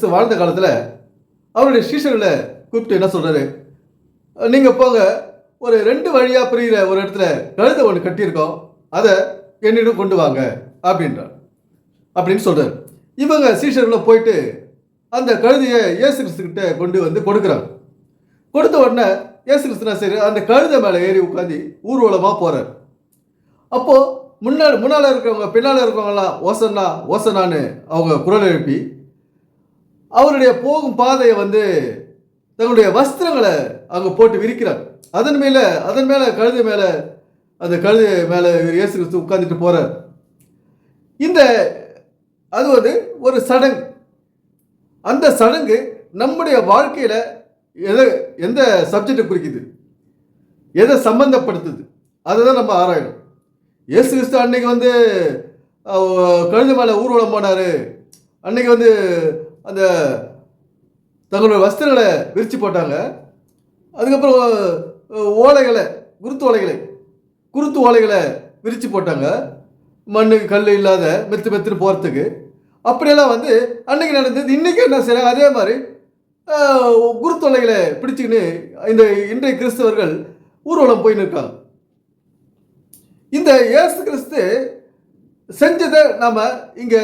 கிறிஸ்து வாழ்ந்த காலத்தில் அவருடைய சீஷர்களை கூப்பிட்டு என்ன சொல்கிறாரு நீங்கள் போங்க ஒரு ரெண்டு வழியாக பிரிகிற ஒரு இடத்துல கழுத ஒன்று கட்டியிருக்கோம் அதை என்னிடம் கொண்டு வாங்க அப்படின்றார். அப்படின்னு சொல்கிறார் இவங்க சீஷர்களை போயிட்டு அந்த கழுதையை இயேசு கிறிஸ்துக்கிட்ட கொண்டு வந்து கொடுக்குறாங்க. கொடுத்த உடனே இயேசு கிறிஸ்துனா சரி அந்த கழுதை மேலே ஏறி உட்காந்து ஊர்வலமாக போகிறார் அப்போது முன்னாடி முன்னால் இருக்கிறவங்க பின்னால் இருக்கிறவங்களாம் ஓசன்னா ஓசனான்னு அவங்க குரல் எழுப்பி அவருடைய போகும் பாதையை வந்து தங்களுடைய வஸ்திரங்களை அங்கே போட்டு விரிக்கிறார் அதன் மேலே அதன் மேலே கழுதை மேலே அந்த கழுதை மேலே இயேசு கிறிஸ்து உட்காந்துட்டு போகிறார் இந்த அது வந்து ஒரு சடங்கு. அந்த சடங்கு நம்முடைய வாழ்க்கையில் எதை எந்த சப்ஜெக்டை குறிக்குது? எதை சம்பந்தப்படுத்துது? அதை தான் நம்ம ஆராயணும். இயேசு கிறிஸ்து அன்னைக்கு வந்து கழுது கழுதை மேலே ஊர்வலம் போனார். அன்னைக்கு வந்து அந்த தங்களுடைய வஸ்திரங்களை விரித்து போட்டாங்க. அதுக்கப்புறம் ஓலைகளை குருத்து ஓலைகளை குருத்து ஓலைகளை விரித்து போட்டாங்க. மண்ணு கல் இல்லாத மெத்து மெத்துன்னு போகிறதுக்கு அப்படியெல்லாம் வந்து அன்னைக்கு நடந்தது இன்றைக்கி என்ன செய்கிறாங்க அதே மாதிரி குருத்தொலைகளை பிடிச்சிக்கின்னு இந்த இன்றைய கிறிஸ்தவர்கள் ஊர்வலம் போயின்னு இருக்காங்க. இந்த இயேசு கிறிஸ்து செஞ்சதை நாம் இங்கே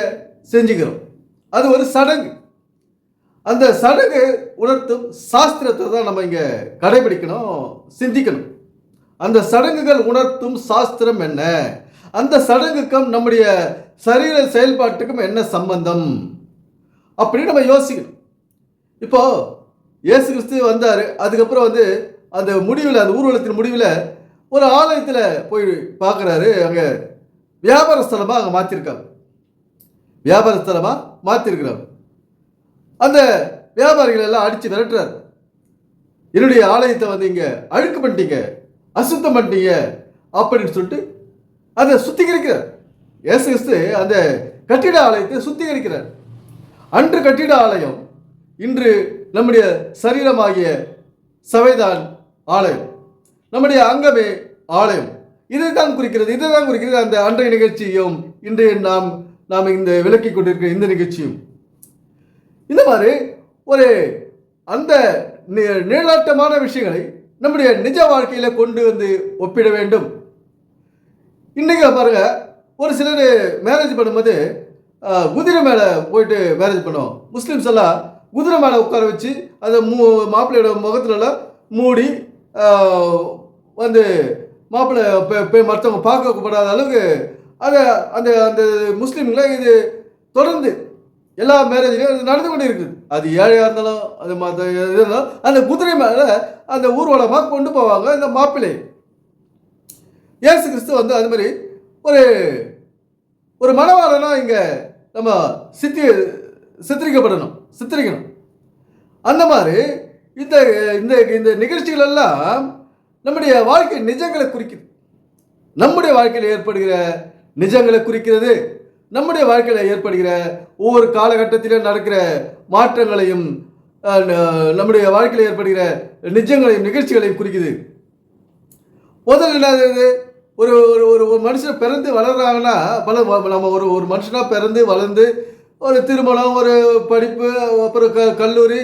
செஞ்சுக்கிறோம். அது ஒரு சடங்கு. அந்த சடங்கு உணர்த்தும் சாஸ்திரத்தை தான் நம்ம இங்கே கடைபிடிக்கணும் சிந்திக்கணும். அந்த சடங்குகள் உணர்த்தும் சாஸ்திரம் என்ன? அந்த சடங்குக்கும் நம்முடைய சரீர செயல்பாட்டுக்கும் என்ன சம்பந்தம்? அப்படின்னு நம்ம யோசிக்கணும். இப்போ இயேசு கிறிஸ்து வந்தார். அதுக்கப்புறம் வந்து அந்த முடிவில் அந்த ஊர்வலத்தின் முடிவில் ஒரு ஆலயத்தில் போய் பார்க்குறாரு. அங்கே வியாபார ஸ்தலமாக அங்கே மாற்றிருக்காங்க வியாபார ஸ்தலமாக மாற்றிருக்கிறாங்க அந்த வியாபாரிகள் எல்லாம் அடித்து விரட்டுறாரு என்னுடைய ஆலயத்தை வந்து இங்கே அழுக்கு பண்ணிட்டீங்க அசுத்தம் பண்ணிட்டீங்க அப்படின்னு சொல்லிட்டு அதை சுத்திகரிக்கிறார். இயேசு கிறிஸ்து அந்த கட்டிட ஆலயத்தை சுத்திகரிக்கிறார். அன்று கட்டிட ஆலயம் இன்று நம்முடைய சரீரமாகிய சபைதான் ஆலயம். நம்முடைய அங்கமே ஆலயம். இதை தான் குறிக்கிறது இதை தான் குறிக்கிறது அந்த அன்றைய நிகழ்ச்சியும் இன்றைய நாம் நாம் இந்த விளக்கி கொண்டிருக்கிற இந்த நிகழ்ச்சியும். இந்த மாதிரி ஒரு அந்த நி- விஷயங்களை நம்முடைய நிஜ வாழ்க்கையில் கொண்டு வந்து ஒப்பிட வேண்டும். இன்றைக்கி பாருங்க ஒரு சிலர் மேரேஜ் பண்ணும்போது குதிரை மேலே போயிட்டு மேரேஜ் பண்ணுவோம் முஸ்லீம்ஸ் எல்லாம் குதிரை மேலே உட்கார வச்சு அதை மூ மாப்பிள்ளையோட முகத்துலலாம் மூடி வந்து மாப்பிள்ளை மற்றவங்க பார்க்கப்படாத அளவுக்கு அதை அந்த அந்த முஸ்லீம்களை இது தொடர்ந்து எல்லா மேரேஜ்லையும் நடந்து கொண்டு இருக்குது அது ஏழையாக இருந்தாலும் அது மற்ற இருந்தாலும் அந்த குதிரை மேலே அந்த ஊர்வலமாக கொண்டு போவாங்க இந்த மாப்பிள்ளை. இயேசு கிறிஸ்து வந்து அது மாதிரி ஒரு ஒரு மனவாளனா இங்கே நம்ம சித்தி சித்தரிக்கப்படணும் சித்தரிக்கணும். அந்த மாதிரி இந்த இந்த இந்த நிகழ்ச்சிகள் எல்லாம் நம்முடைய வாழ்க்கை நிஜங்களை குறிக்குது. நம்முடைய வாழ்க்கையில் ஏற்படுகிற நிஜங்களை குறிக்கிறது. நம்முடைய வாழ்க்கையில் ஏற்படுகிற ஒவ்வொரு காலகட்டத்திலும் நடக்கிற மாற்றங்களையும் நம்முடைய வாழ்க்கையில் ஏற்படுகிற நிஜங்களையும் நிகழ்ச்சிகளையும் குறிக்குது. முதல்ல என்னது ஒரு ஒரு ஒரு ஒரு மனுஷன் பிறந்து வளர்கிறாங்கன்னா பல நம்ம ஒரு ஒரு மனுஷனாக பிறந்து வளர்ந்து ஒரு திருமணம் ஒரு படிப்பு அப்புறம் க கல்லூரி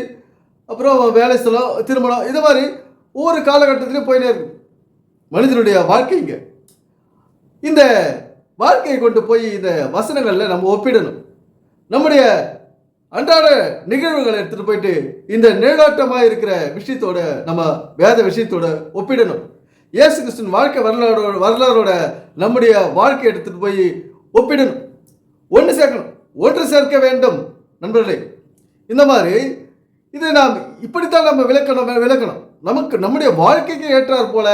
அப்புறம் வேலை ஸ்தலம் திருமணம் இது மாதிரி ஒவ்வொரு காலகட்டத்திலையும் போயினே இருக்கு மனிதனுடைய வாழ்க்கைங்க இந்த வாழ்க்கையை கொண்டு போய் இந்த வசனங்களில் நம்ம ஒப்பிடணும். நம்முடைய அன்றாட நிகழ்வுகளை எடுத்துகிட்டு போயிட்டு இந்த நிழலாட்டமாக இருக்கிற விஷயத்தோட நம்ம வேத விஷயத்தோட ஒப்பிடணும். இயேசு கிறிஸ்துவின் வாழ்க்கை வரலாறோட வரலாறோட நம்முடைய வாழ்க்கையை எடுத்துகிட்டு போய் ஒப்பிடணும். ஒன்று சேர்க்கணும். ஒன்று சேர்க்க வேண்டும் நண்பர்களே. இந்த மாதிரி இதை நாம் இப்படித்தான் நம்ம விளக்கணும் விளக்கணும். நமக்கு நம்முடைய வாழ்க்கைக்கு ஏற்றார் போல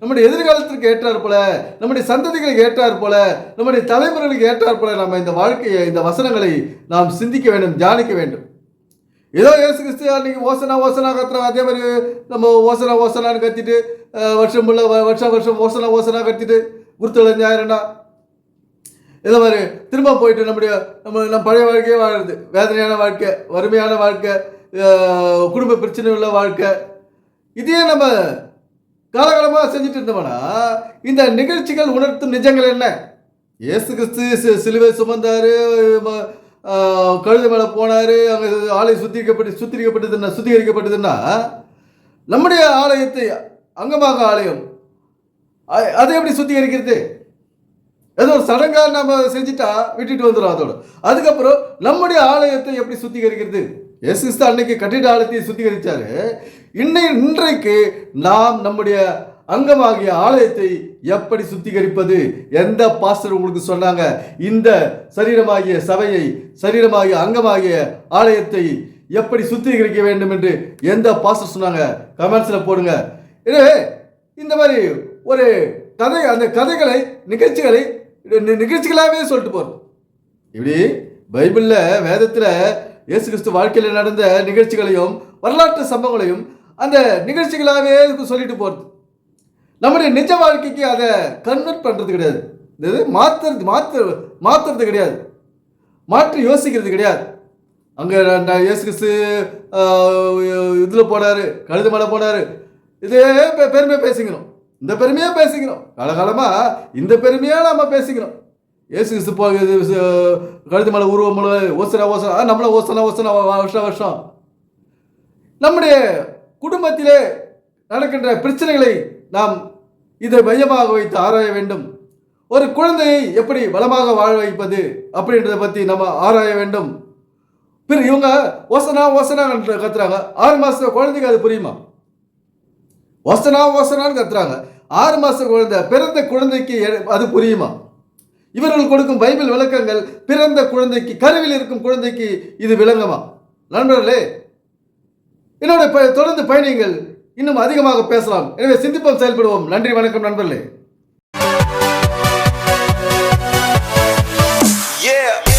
நம்முடைய எதிர்காலத்திற்கு ஏற்றார் போல நம்முடைய சந்ததிகளுக்கு ஏற்றார் போல நம்முடைய தலைமுறைகளுக்கு ஏற்றார் போல நம்ம இந்த வாழ்க்கையை இந்த வசனங்களை நாம் சிந்திக்க வேண்டும் தியானிக்க வேண்டும். ஏதோ ஏசு கிறிஸ்து அன்னைக்கு ஓசனா ஓசனா கத்துறோம் அதே மாதிரி நம்ம ஓசனா ஓசனான்னு கத்திட்டு வருஷம் உள்ள வருஷம் வருஷம் ஓசனா ஓசனா கத்திட்டு குருத்தல ஞாயிறண்டா இதை மாதிரி திரும்ப போயிட்டு நம்முடைய நம்ம நம்ம பழைய வாழ்க்கையே வாழ்றது. வேதனையான வாழ்க்கை வறுமையான வாழ்க்கை குடும்ப பிரச்சனை உள்ள வாழ்க்கை இதையே நம்ம காலகாலமாக செஞ்சுட்டு இருந்தோம்னா இந்த நிகழ்ச்சிகள் உணர்த்தும் நிஜங்கள் என்ன? இயேசு கிறிஸ்து சிலுவை சுமந்தாரு கழுது மேலே போனார் அங்கே ஆலயம் சுத்திகரிக்கப்பட்டு சுத்திகரிக்கப்பட்டதுன்னா சுத்திகரிக்கப்பட்டதுன்னா நம்முடைய ஆலயத்தை அங்கமாக ஆலயம். அதை எப்படி சுத்திகரிக்கிறது? ஏதோ ஒரு சடங்காக நம்ம செஞ்சுட்டா விட்டுட்டு வந்துடும் அதோட. அதுக்கப்புறம் நம்முடைய ஆலயத்தை எப்படி சுத்திகரிக்கிறது? இயேசு கிறிஸ்து அன்னைக்கு கட்டிட ஆலயத்தை சுத்திகரிச்சாரு. இன்னை இன்றைக்கு நாம் நம்முடைய அங்கமாகிய ஆலயத்தை எப்படி சுத்திகரிப்பது? எந்த பாஸ்டர் உங்களுக்கு சொன்னாங்க? இந்த சரீரமாகிய சபையை சரீரமாகிய அங்கமாகிய ஆலயத்தை எப்படி சுத்திகரிக்க வேண்டும் என்று எந்த பாஸ்டர் சொன்னாங்க? கமெண்ட்ஸில் போடுங்க. எனவே இந்த மாதிரி ஒரு கதை அந்த கதைகளை நிகழ்ச்சிகளை நிகழ்ச்சிகளாகவே சொல்லிட்டு போகிறோம் இப்படி பைபிளில் வேதத்தில் இயேசு கிறிஸ்து வாழ்க்கையில் நடந்த நிகழ்ச்சிகளையும் வரலாற்று சம்பவங்களையும் அந்த நிகழ்ச்சிகளாகவே சொல்லிட்டு போகிறது நம்முடைய நிஜ வாழ்க்கைக்கு அதை கன்வெர்ட் பண்ணுறது கிடையாது. இது மாற்றுறது மாற்று மாற்றுறது கிடையாது. மாற்றி யோசிக்கிறது கிடையாது. அங்கே இயேசு கிறிஸ்து இதில் போனார் கழுது மலை போனார். இதே பெ- பேசிக்கிறோம். பேசிக்கணும் இந்த பெருமையாக பேசிக்கணும் காலகாலமாக இந்த பெருமையாக நம்ம பேசிக்கணும் ஏசு கிறிஸ்து போ கழுது மலை உருவம் மலை ஓசனா ஓசனா ஆ, நம்மள ஓசனா ஓசனா வருஷம் வருஷம். நம்முடைய குடும்பத்திலே நடக்கின்ற பிரச்சனைகளை நாம் இதை மையமாக வைத்து ஆராய வேண்டும். ஒரு குழந்தையை எப்படி வளமாக வாழ வைப்பது அப்படின்றத பற்றி நம்ம ஆராய வேண்டும். பிற இவங்க ஓசனா ஓசனா கத்துறாங்க. ஆறு மாச குழந்தைக்கு அது புரியுமா? ஓசனா ஓசனான்னு கத்துறாங்க. ஆறு மாச குழந்தை பிறந்த குழந்தைக்கு அது புரியுமா? இவர்கள் கொடுக்கும் பைபிள் விளக்கங்கள் பிறந்த குழந்தைக்கு கருவில் இருக்கும் குழந்தைக்கு இது விளங்குமா? நண்பர்களே என்னோட ப- தொடர்ந்து பயணிகள் இன்னும் அதிகமாக பேசலாம். எனவே சிந்திப்போம் செயல்படுவோம். நன்றி வணக்கம் நண்பர்களே. Yeah.